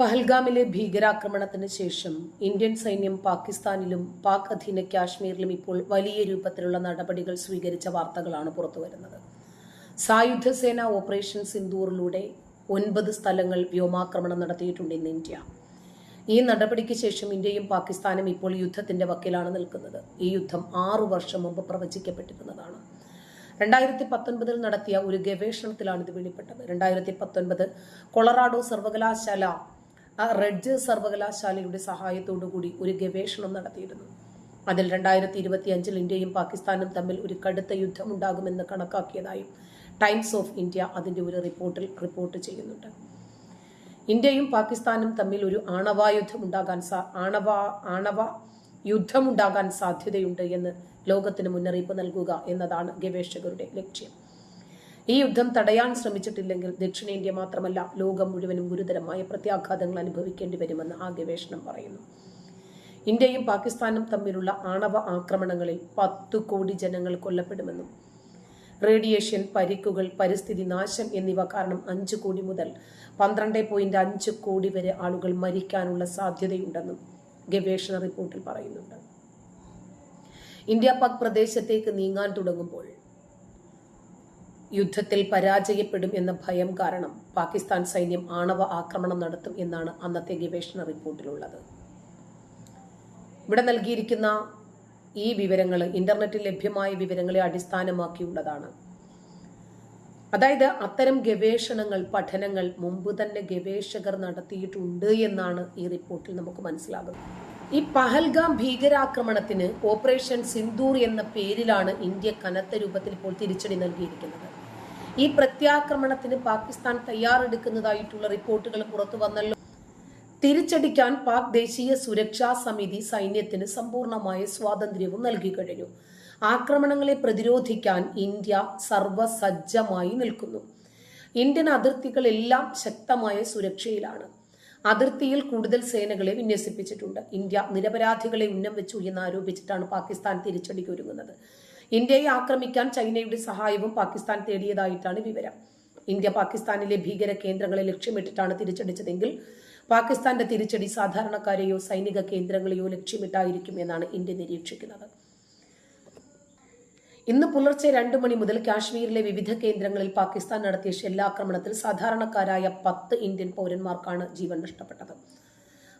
പഹൽഗാമിലെ ഭീകരാക്രമണത്തിന് ശേഷം ഇന്ത്യൻ സൈന്യം പാകിസ്ഥാനിലും പാക് അധീന കാശ്മീരിലും ഇപ്പോൾ വലിയ രൂപത്തിലുള്ള നടപടികൾ സ്വീകരിച്ച വാർത്തകളാണ് പുറത്തുവരുന്നത്. സായുധ സേന ഓപ്പറേഷൻ സിന്ദൂറിലൂടെ ഒൻപത് സ്ഥലങ്ങൾ വ്യോമാക്രമണം നടത്തിയിട്ടുണ്ട് ഇന്ന് ഇന്ത്യ. ഈ നടപടിക്ക് ശേഷം ഇന്ത്യയും പാകിസ്ഥാനും ഇപ്പോൾ യുദ്ധത്തിന്റെ വക്കിലാണ് നിൽക്കുന്നത്. ഈ യുദ്ധം ആറു വർഷം മുമ്പ് പ്രവചിക്കപ്പെട്ടിരുന്നതാണ്. രണ്ടായിരത്തി പത്തൊൻപതിൽ നടത്തിയ ഒരു ഗവേഷണത്തിലാണ് ഇത് വെളിപ്പെട്ടത്. രണ്ടായിരത്തി പത്തൊൻപത് കൊളറാഡോ സർവകലാശാല റെഡ്ജ് സർവകലാശാലയുടെ സഹായത്തോടു കൂടി ഒരു ഗവേഷണം നടത്തിയിരുന്നു. അതിൽ രണ്ടായിരത്തി ഇരുപത്തി അഞ്ചിൽ ഇന്ത്യയും പാകിസ്ഥാനും തമ്മിൽ ഒരു കടുത്ത യുദ്ധമുണ്ടാകുമെന്ന് കണക്കാക്കിയതായും ടൈംസ് ഓഫ് ഇന്ത്യ അതിന്റെ ഒരു റിപ്പോർട്ടിൽ റിപ്പോർട്ട് ചെയ്യുന്നുണ്ട്. ഇന്ത്യയും പാകിസ്ഥാനും തമ്മിൽ ഒരു ആണവായുദ്ധം ഉണ്ടാകാൻ ആണവ ആണവ യുദ്ധമുണ്ടാകാൻ സാധ്യതയുണ്ട് എന്ന് ലോകത്തിന് മുന്നറിയിപ്പ് നൽകുക എന്നതാണ് ഗവേഷകരുടെ ലക്ഷ്യം. ഈ യുദ്ധം തടയാൻ ശ്രമിച്ചിട്ടില്ലെങ്കിൽ ദക്ഷിണേന്ത്യ മാത്രമല്ല ലോകം മുഴുവനും ഗുരുതരമായ പ്രത്യാഘാതങ്ങൾ അനുഭവിക്കേണ്ടി വരുമെന്ന് ആ ഗവേഷണം പറയുന്നു. ഇന്ത്യയും പാകിസ്ഥാനും തമ്മിലുള്ള ആണവ ആക്രമണങ്ങളിൽ പത്തു കോടി ജനങ്ങൾ കൊല്ലപ്പെടുമെന്നും റേഡിയേഷൻ പരിക്കുകൾ പരിസ്ഥിതി നാശം എന്നിവ കാരണം അഞ്ചു കോടി മുതൽ പന്ത്രണ്ട് പോയിന്റ് അഞ്ച് കോടി വരെ ആളുകൾ മരിക്കാനുള്ള സാധ്യതയുണ്ടെന്നും ഗവേഷണ റിപ്പോർട്ടിൽ പറയുന്നുണ്ട്. ഇന്ത്യ പാക് പ്രദേശത്തേക്ക് നീങ്ങാൻ തുടങ്ങുമ്പോൾ യുദ്ധത്തിൽ പരാജയപ്പെടും എന്ന ഭയം കാരണം പാകിസ്ഥാൻ സൈന്യം ആണവ ആക്രമണം നടത്തും എന്നാണ് അന്നത്തെ ഗവേഷണ റിപ്പോർട്ടിലുള്ളത്. ഇവിടെ നൽകിയിരിക്കുന്ന ഈ വിവരങ്ങൾ ഇന്റർനെറ്റിൽ ലഭ്യമായ വിവരങ്ങളെ അടിസ്ഥാനമാക്കിയുള്ളതാണ്. അതായത് അത്തരം ഗവേഷണങ്ങൾ പഠനങ്ങൾ മുമ്പ് തന്നെ ഗവേഷകർ നടത്തിയിട്ടുണ്ട് എന്നാണ് ഈ റിപ്പോർട്ടിൽ നമുക്ക് മനസ്സിലാകുന്നത്. ഈ പഹൽഗാം ഭീകരാക്രമണത്തിന് ഓപ്പറേഷൻ സിന്ദൂർ എന്ന പേരിലാണ് ഇന്ത്യ കനത്ത രൂപത്തിൽ ഇപ്പോൾ തിരിച്ചടി നൽകിയിരിക്കുന്നത്. ഈ പ്രത്യാക്രമണത്തിന് പാകിസ്ഥാൻ തയ്യാറെടുക്കുന്നതായിട്ടുള്ള റിപ്പോർട്ടുകൾ പുറത്തു വന്നല്ലോ. തിരിച്ചടിക്കാൻ പാക് ദേശീയ സുരക്ഷാ സമിതി സൈന്യത്തിന് സമ്പൂർണമായ സ്വാതന്ത്ര്യവും നൽകി കഴിഞ്ഞു. ആക്രമണങ്ങളെ പ്രതിരോധിക്കാൻ ഇന്ത്യ സർവസജ്ജമായി നിൽക്കുന്നു. ഇന്ത്യൻ അതിർത്തികളെല്ലാം ശക്തമായ സുരക്ഷയിലാണ്. അതിർത്തിയിൽ കൂടുതൽ സേനകളെ വിന്യസിപ്പിച്ചിട്ടുണ്ട്. ഇന്ത്യ നിരപരാധികളെ ഉന്നം വെച്ചു എന്ന് ആരോപിച്ചിട്ടാണ് പാകിസ്ഥാൻ തിരിച്ചടിക്ക് ഒരുങ്ങുന്നത്. ഇന്ത്യയെ ആക്രമിക്കാൻ ചൈനയുടെ സഹായവും പാകിസ്ഥാൻ തേടിയതായിട്ടാണ് വിവരം. ഇന്ത്യ പാകിസ്ഥാനിലെ ഭീകര കേന്ദ്രങ്ങളെ ലക്ഷ്യമിട്ടിട്ടാണ് തിരിച്ചടിച്ചതെങ്കിൽ പാകിസ്ഥാന്റെ തിരിച്ചടി സാധാരണക്കാരെയോ സൈനിക കേന്ദ്രങ്ങളെയോ ലക്ഷ്യമിട്ടായിരിക്കും എന്നാണ് ഇന്ത്യ നിരീക്ഷിക്കുന്നത്. ഇന്ന് പുലർച്ചെ രണ്ടു മണി മുതൽ കാശ്മീരിലെ വിവിധ കേന്ദ്രങ്ങളിൽ പാകിസ്ഥാൻ നടത്തിയ ഷെല്ലാക്രമണത്തിൽ സാധാരണക്കാരായ പത്ത് ഇന്ത്യൻ പൗരന്മാർക്കാണ് ജീവൻ നഷ്ടപ്പെട്ടത്.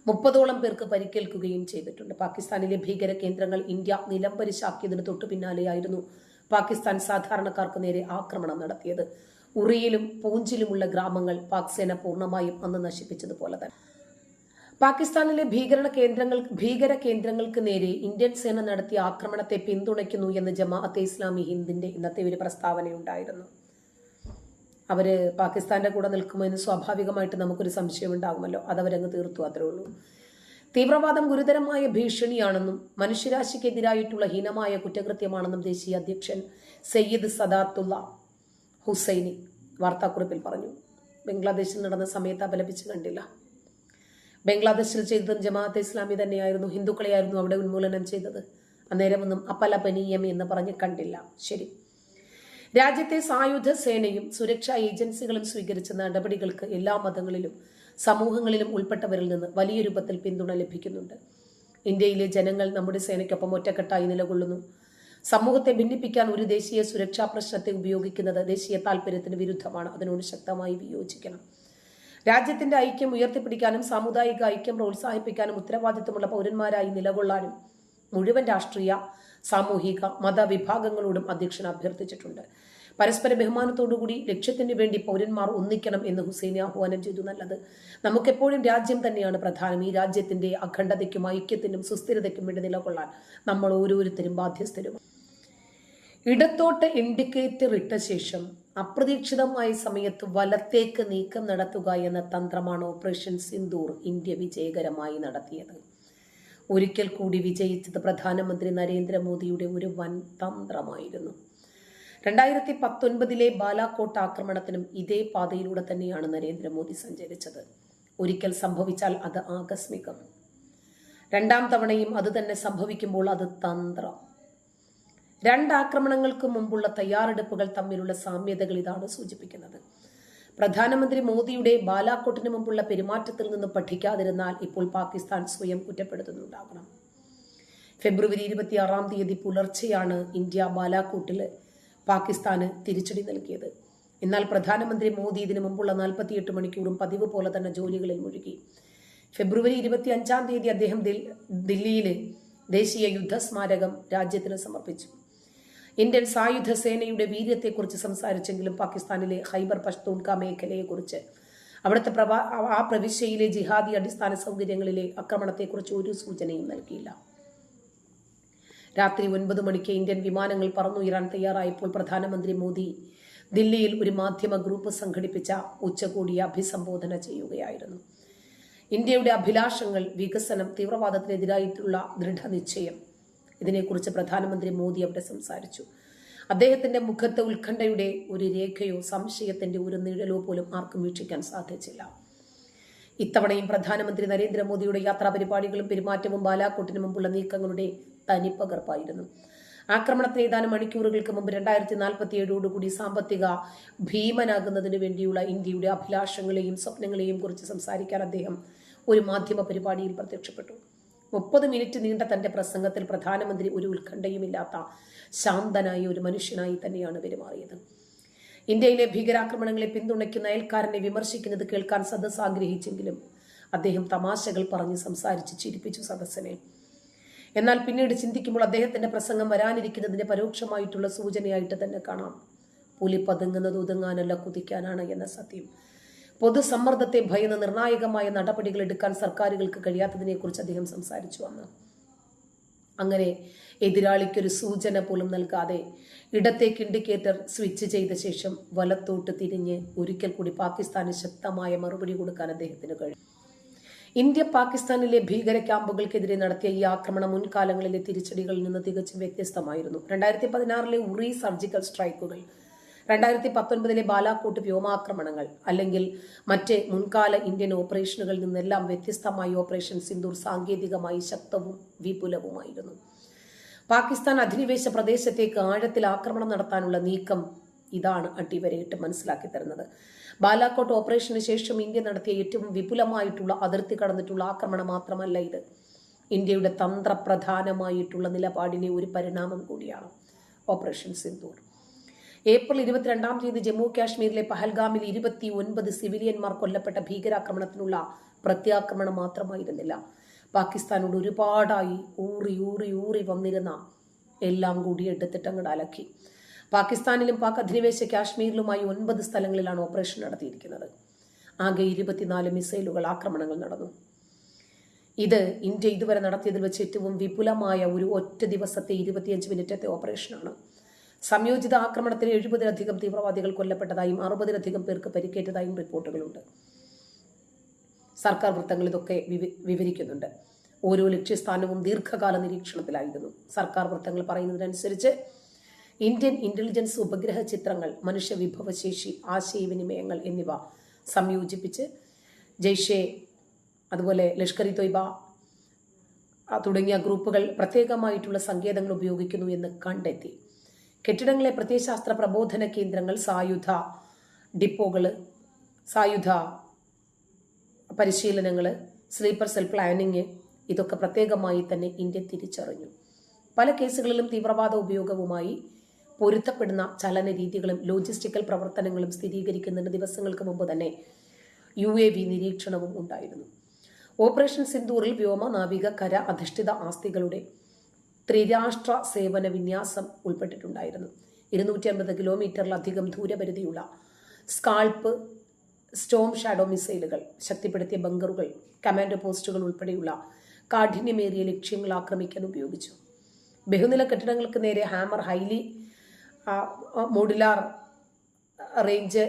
മുപ്പതോളം പേർക്ക് പരിക്കേൽക്കുകയും ചെയ്തിട്ടുണ്ട്. പാകിസ്ഥാനിലെ ഭീകര കേന്ദ്രങ്ങൾ ഇന്ത്യ നിലംപരിശാക്കിയതിന് തൊട്ടു പിന്നാലെയായിരുന്നു പാകിസ്ഥാൻ സാധാരണക്കാർക്ക് നേരെ ആക്രമണം നടത്തിയത്. ഉറിയിലും പൂഞ്ചിലുമുള്ള ഗ്രാമങ്ങൾ പാക് സേന പൂർണമായും അന്ന് നശിപ്പിച്ചതുപോലെ തന്നെ. പാകിസ്ഥാനിലെ ഭീകരണ കേന്ദ്രങ്ങൾ ഭീകര കേന്ദ്രങ്ങൾക്ക് നേരെ ഇന്ത്യൻ സേന നടത്തിയ ആക്രമണത്തെ പിന്തുണയ്ക്കുന്നു എന്ന് ജമാഅത്തെ ഇസ്ലാമി ഹിന്ദിന്റെ ഇന്നത്തെ ഒരു പ്രസ്താവനയുണ്ടായിരുന്നു. അവർ പാകിസ്ഥാന്റെ കൂടെ നിൽക്കുമെന്ന് സ്വാഭാവികമായിട്ട് നമുക്കൊരു സംശയം ഉണ്ടാകുമല്ലോ. അതവരങ്ങ് തീർത്തു അത്രേ ഉള്ളൂ. തീവ്രവാദം ഗുരുതരമായ ഭീഷണിയാണെന്നും മനുഷ്യരാശിക്കെതിരായിട്ടുള്ള ഹീനമായ കുറ്റകൃത്യമാണെന്നും ദേശീയ അധ്യക്ഷൻ സയ്യിദ് സദാത്തുള്ള ഹുസൈനി വാർത്താക്കുറിപ്പിൽ പറഞ്ഞു. ബംഗ്ലാദേശിൽ നടന്ന സമയത്ത് അപലപിച്ച് കണ്ടില്ല. ബംഗ്ലാദേശിൽ ചെയ്തതും ജമാഅത്തെ ഇസ്ലാമി തന്നെയായിരുന്നു ഹിന്ദുക്കളെയായിരുന്നു അവിടെ ഉന്മൂലനം ചെയ്തത്. അന്നേരമൊന്നും അപലപനീയം എന്ന് പറഞ്ഞ് കണ്ടില്ല. ശരി. രാജ്യത്തെ സായുധ സേനയും സുരക്ഷാ ഏജൻസികളും സ്വീകരിച്ച നടപടികൾക്ക് എല്ലാ മതങ്ങളിലും സമൂഹങ്ങളിലും ഉൾപ്പെട്ടവരിൽ നിന്ന് വലിയ രൂപത്തിൽ പിന്തുണ ലഭിക്കുന്നുണ്ട്. ഇന്ത്യയിലെ ജനങ്ങൾ നമ്മുടെ സേനയ്ക്കൊപ്പം ഒറ്റക്കെട്ടായി നിലകൊള്ളുന്നു. സമൂഹത്തെ ഭിന്നിപ്പിക്കാൻ ഒരു ദേശീയ സുരക്ഷാ പ്രശ്നത്തെ ഉപയോഗിക്കുന്നത് ദേശീയ താൽപര്യത്തിന് വിരുദ്ധമാണ്. അതിനോട് ശക്തമായി വിയോജിക്കണം. രാജ്യത്തിന്റെ ഐക്യം ഉയർത്തിപ്പിടിക്കാനും സാമുദായിക ഐക്യം പ്രോത്സാഹിപ്പിക്കാനും ഉത്തരവാദിത്വമുള്ള പൗരന്മാരായി നിലകൊള്ളാനും മുഴുവൻ രാഷ്ട്രീയ സാമൂഹിക മതവിഭാഗങ്ങളോടും അധ്യക്ഷൻ അഭ്യർത്ഥിച്ചിട്ടുണ്ട്. പരസ്പര ബഹുമാനത്തോടുകൂടി ലക്ഷ്യത്തിന് വേണ്ടി പൗരന്മാർ ഒന്നിക്കണം എന്ന് ഹുസൈൻ ആഹ്വാനം ചെയ്തു നല്ലത്. നമുക്കെപ്പോഴും രാജ്യം തന്നെയാണ് പ്രധാനം. ഈ രാജ്യത്തിന്റെ അഖണ്ഡതയ്ക്കും ഐക്യത്തിനും സുസ്ഥിരതയ്ക്കും വേണ്ടി നിലകൊള്ളാൻ നമ്മൾ ഓരോരുത്തരും ബാധ്യസ്ഥരും. ഇടത്തോട്ട് ഇൻഡിക്കേറ്റർ ഇട്ട ശേഷം അപ്രതീക്ഷിതമായ സമയത്ത് വലത്തേക്ക് നീക്കം നടത്തുക എന്ന തന്ത്രമാണ് ഓപ്പറേഷൻ സിന്ദൂർ ഇന്ത്യ വിജയകരമായി നടത്തിയത്. ഒരിക്കൽ കൂടി വിജയിച്ചത് പ്രധാനമന്ത്രി നരേന്ദ്രമോദിയുടെ ഒരു വൻ തന്ത്രമായിരുന്നു രണ്ടായിരത്തി പത്തൊൻപതിലെ ബാലാക്കോട്ട് ആക്രമണത്തിനും ഇതേ പാതയിലൂടെ തന്നെയാണ് നരേന്ദ്രമോദി സഞ്ചരിച്ചത്. ഒരിക്കൽ സംഭവിച്ചാൽ അത് ആകസ്മികം. രണ്ടാം തവണയും അത് തന്നെ സംഭവിക്കുമ്പോൾ അത് തന്ത്രം. രണ്ട് ആക്രമണങ്ങൾക്ക് മുമ്പുള്ള തയ്യാറെടുപ്പുകൾ തമ്മിലുള്ള സാമ്യതകൾ ഇതാണ് സൂചിപ്പിക്കുന്നത്. പ്രധാനമന്ത്രി മോദിയുടെ ബാലാക്കോട്ടിന് മുമ്പുള്ള പെരുമാറ്റത്തിൽ നിന്ന് പഠിക്കാതിരുന്നാൽ ഇപ്പോൾ പാകിസ്ഥാൻ സ്വയം കുറ്റപ്പെടുത്തുന്നുണ്ടാകണം. ഫെബ്രുവരി ഇരുപത്തിയാറാം തീയതി പുലർച്ചെയാണ് ഇന്ത്യ ബാലാക്കോട്ടിൽ പാകിസ്ഥാന് തിരിച്ചടി നൽകിയത്. എന്നാൽ പ്രധാനമന്ത്രി മോദി ഇതിനു മുമ്പുള്ള നാൽപ്പത്തിയെട്ട് മണിക്കൂറും പതിവ് പോലെ തന്നെ ജോലികളിൽ മുഴുകി. ഫെബ്രുവരി ഇരുപത്തി അഞ്ചാം തീയതി അദ്ദേഹം ദില്ലിയിലെ ദേശീയ യുദ്ധ സ്മാരകം രാജ്യത്തിന് സമർപ്പിച്ചു. ഇന്ത്യൻ സായുധ സേനയുടെ വീര്യത്തെക്കുറിച്ച് സംസാരിച്ചെങ്കിലും പാകിസ്ഥാനിലെ ഹൈബർ പഷ്തൂൺക മേഖലയെക്കുറിച്ച്. അവിടുത്തെ പ്രവാ ആ പ്രവിശ്യയിലെ ജിഹാദി അടിസ്ഥാന സൗകര്യങ്ങളിലെ ആക്രമണത്തെക്കുറിച്ച് ഒരു സൂചനയും നൽകിയില്ല. രാത്രി ഒൻപത് മണിക്ക് ഇന്ത്യൻ വിമാനങ്ങൾ പറന്നുയരാൻ തയ്യാറായപ്പോൾ പ്രധാനമന്ത്രി മോദി ദില്ലിയിൽ ഒരു മാധ്യമ ഗ്രൂപ്പ് സംഘടിപ്പിച്ച ഉച്ചകോടിയെ അഭിസംബോധന ചെയ്യുകയായിരുന്നു. ഇന്ത്യയുടെ അഭിലാഷങ്ങൾ വികസനം തീവ്രവാദത്തിനെതിരായിട്ടുള്ള ദൃഢനിശ്ചയം ഇതിനെക്കുറിച്ച് പ്രധാനമന്ത്രി മോദി അവിടെ സംസാരിച്ചു. അദ്ദേഹത്തിന്റെ മുഖത്ത് ഉത്കണ്ഠയുടെ ഒരു രേഖയോ സംശയത്തിന്റെ ഒരു നിഴലോ പോലും ആർക്കും വീക്ഷിക്കാൻ സാധിച്ചില്ല. ഇത്തവണയും പ്രധാനമന്ത്രി നരേന്ദ്രമോദിയുടെ യാത്രാ പരിപാടികളും പെരുമാറ്റവും ബാലാക്കോട്ടിന് മുമ്പുള്ള നീക്കങ്ങളുടെ തനിപ്പകർപ്പായിരുന്നു. ആക്രമണത്തിന് ഏതാനും മണിക്കൂറുകൾക്ക് മുമ്പ് രണ്ടായിരത്തി നാൽപ്പത്തി ഏഴോടുകൂടി സാമ്പത്തിക ഭീമനാകുന്നതിന് വേണ്ടിയുള്ള ഇന്ത്യയുടെ അഭിലാഷങ്ങളെയും സ്വപ്നങ്ങളെയും കുറിച്ച് സംസാരിക്കാൻ അദ്ദേഹം ഒരു മാധ്യമ പരിപാടിയിൽ പ്രത്യക്ഷപ്പെട്ടു. മുപ്പത് മിനിറ്റ് നീണ്ട തന്റെ പ്രസംഗത്തിൽ പ്രധാനമന്ത്രി ഒരു ഉത്കണ്ഠയുമില്ലാത്ത ശാന്തനായ ഒരു മനുഷ്യനായി തന്നെയാണ് പെരുമാറിയത്. ഇന്ത്യയിലെ ഭീകരാക്രമണങ്ങളെ പിന്തുണയ്ക്കുന്ന അയൽക്കാരനെ വിമർശിക്കുന്നത് കേൾക്കാൻ സദസ് ആഗ്രഹിച്ചെങ്കിലും അദ്ദേഹം തമാശകൾ പറഞ്ഞ് സംസാരിച്ച് ചിരിപ്പിച്ചു സദസ്സിനെ. എന്നാൽ പിന്നീട് ചിന്തിക്കുമ്പോൾ അദ്ദേഹത്തിന്റെ പ്രസംഗം വരാനിരിക്കുന്നതിന്റെ പരോക്ഷമായിട്ടുള്ള സൂചനയായിട്ട് തന്നെ കാണാം. പുലി പതുങ്ങുന്നത് ഒതുങ്ങാനല്ല കുതിക്കാനാണ് എന്ന സത്യം. പൊതുസമ്മർദ്ദത്തെ ഭയന്ന് നിർണായകമായ നടപടികൾ എടുക്കാൻ സർക്കാരുകൾക്ക് കഴിയാത്തതിനെക്കുറിച്ച് അദ്ദേഹം സംസാരിച്ചു അന്ന്. അങ്ങനെ എതിരാളിക്കൊരു സൂചന പോലും നൽകാതെ ഇടത്തേക്ക് ഇൻഡിക്കേറ്റർ സ്വിച്ച് ചെയ്ത ശേഷം വലത്തോട്ട് തിരിഞ്ഞ് ഒരിക്കൽ കൂടി പാകിസ്ഥാന് ശക്തമായ മറുപടി കൊടുക്കാൻ അദ്ദേഹത്തിന് കഴിയും ഇന്ത്യ പാകിസ്ഥാനിലെ ഭീകര ക്യാമ്പുകൾക്കെതിരെ നടത്തിയ ഈ ആക്രമണം മുൻകാലങ്ങളിലെ തിരിച്ചടികളിൽ നിന്ന് തികച്ചും വ്യത്യസ്തമായിരുന്നു. രണ്ടായിരത്തി പതിനാറിലെ ഉറി സർജിക്കൽ സ്ട്രൈക്കുകൾ രണ്ടായിരത്തി പത്തൊൻപതിലെ ബാലാക്കോട്ട് വ്യോമാക്രമണങ്ങൾ അല്ലെങ്കിൽ മറ്റ് മുൻകാല ഇന്ത്യൻ ഓപ്പറേഷനുകളിൽ നിന്നെല്ലാം വ്യത്യസ്തമായി ഓപ്പറേഷൻ സിന്ദൂർ സാങ്കേതികമായി ശക്തവും വിപുലവുമായിരുന്നു. പാകിസ്ഥാൻ അധിനിവേശ പ്രദേശത്തേക്ക് ആഴത്തിൽ ആക്രമണം നടത്താനുള്ള നീക്കം ഇതാണ് അടിവരയിട്ട് മനസ്സിലാക്കി തരുന്നത്. ബാലാക്കോട്ട് ഓപ്പറേഷന് ശേഷം ഇന്ത്യ നടത്തിയ ഏറ്റവും വിപുലമായിട്ടുള്ള അതിർത്തി കടന്നിട്ടുള്ള ആക്രമണം മാത്രമല്ല ഇത്. ഇന്ത്യയുടെ തന്ത്രപ്രധാനമായിട്ടുള്ള നിലപാടിനെ ഒരു പരിണാമം കൂടിയാണ് ഓപ്പറേഷൻ സിന്ദൂർ. ഏപ്രിൽ ഇരുപത്തിരണ്ടാം തീയതി ജമ്മു കാശ്മീരിലെ പഹൽഗാമിൽ ഇരുപത്തി ഒൻപത് സിവിലിയന്മാർ കൊല്ലപ്പെട്ട ഭീകരാക്രമണത്തിനുള്ള പ്രത്യാക്രമണം മാത്രമായിരുന്നില്ല. പാകിസ്ഥാനോട് ഒരുപാടായി ഊറി ഊറി ഊറി വന്നിരുന്ന എല്ലാം കൂടി എടുത്തിട്ടങ്ങോട്ട് അലക്കി. പാകിസ്ഥാനിലും പാക് അധിനിവേശ കാശ്മീരിലുമായി ഒൻപത് സ്ഥലങ്ങളിലാണ് ഓപ്പറേഷൻ നടത്തിയിരിക്കുന്നത്. ആകെ ഇരുപത്തിനാല് മിസൈലുകൾ ആക്രമണങ്ങൾ നടന്നു. ഇത് ഇന്ത്യ ഇതുവരെ നടത്തിയതിൽ വെച്ച് ഏറ്റവും വിപുലമായ ഒരു ഒറ്റ ദിവസത്തെ ഇരുപത്തിയഞ്ച് മിനിറ്റത്തെ ഓപ്പറേഷനാണ്. സംയോജിത ആക്രമണത്തിൽ എഴുപതിലധികം തീവ്രവാദികൾ കൊല്ലപ്പെട്ടതായും അറുപതിലധികം പേർക്ക് പരിക്കേറ്റതായും റിപ്പോർട്ടുകളുണ്ട്. സർക്കാർ വൃത്തങ്ങൾ ഇതൊക്കെ വിവരിക്കുന്നുണ്ട്. ഓരോ ലക്ഷ്യസ്ഥാനവും ദീർഘകാല നിരീക്ഷണത്തിലായിരുന്നു. സർക്കാർ വൃത്തങ്ങൾ പറയുന്നതിനനുസരിച്ച് ഇന്ത്യൻ ഇന്റലിജൻസ് ഉപഗ്രഹ ചിത്രങ്ങൾ മനുഷ്യ വിഭവശേഷി ആശയവിനിമയങ്ങൾ എന്നിവ സംയോജിപ്പിച്ച് ജയ്ഷെ അതുപോലെ ലഷ്കർ ഇ തൊയ്ബ തുടങ്ങിയ ഗ്രൂപ്പുകൾ പ്രത്യേകമായിട്ടുള്ള സങ്കേതങ്ങൾ ഉപയോഗിക്കുന്നു എന്ന് കണ്ടെത്തി. കെട്ടിടങ്ങളെ പ്രത്യയശാസ്ത്ര പ്രബോധന കേന്ദ്രങ്ങൾ സായുധ ഡിപ്പോകൾ സായുധ പരിശീലനങ്ങൾ സ്ലീപ്പർ സെൽ പ്ലാനിങ് ഇതൊക്കെ പ്രത്യേകമായി തന്നെ ഇന്ത്യ തിരിച്ചറിഞ്ഞു. പല കേസുകളിലും തീവ്രവാദ ഉപയോഗവുമായി പൊരുത്തപ്പെടുന്ന ചലന രീതികളും ലോജിസ്റ്റിക്കൽ പ്രവർത്തനങ്ങളും സ്ഥിരീകരിക്കുന്നതിന് ദിവസങ്ങൾക്ക് മുമ്പ് തന്നെ യു എ വി നിരീക്ഷണവും ഉണ്ടായിരുന്നു. ഓപ്പറേഷൻ സിന്ദൂറിൽ വ്യോമ നാവിക കര അധിഷ്ഠിത ആസ്തികളുടെ ത്രിരാഷ്ട്ര സേവന വിന്യാസം ഉൾപ്പെട്ടിട്ടുണ്ടായിരുന്നു. ഇരുന്നൂറ്റി അൻപത് കിലോമീറ്ററിലധികം ദൂരപരിധിയുള്ള സ്കാൾപ്പ് സ്റ്റോം ഷാഡോ മിസൈലുകൾ ശക്തിപ്പെടുത്തിയ ബങ്കറുകൾ കമാൻഡോ പോസ്റ്റുകൾ ഉൾപ്പെടെയുള്ള കാഠിന്യമേറിയ ലക്ഷ്യങ്ങൾ ആക്രമിക്കാൻ ഉപയോഗിച്ചു. ബഹുനില കെട്ടിടങ്ങൾക്ക് നേരെ ഹാമർ ഹൈലി മോഡുലാർ റേഞ്ച്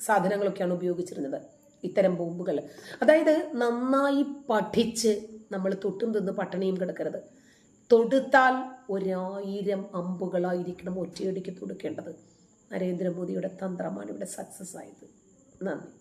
സാധനങ്ങളൊക്കെയാണ് ഉപയോഗിച്ചിരുന്നത്. ഇത്തരം ബോംബുകൾ. അതായത് നന്നായി പഠിച്ച് നമ്മൾ തൊട്ടും തിന്ന് പട്ടിണിയും കിടക്കരുത്. തൊടുത്താൽ ഒരായിരം അമ്പുകളായിരിക്കണം ഒറ്റയടിക്ക് തൊടുക്കേണ്ടത്. നരേന്ദ്രമോദിയുടെ തന്ത്രമാണ് ഇവിടെ സക്സസ് ആയത്. നന്ദി.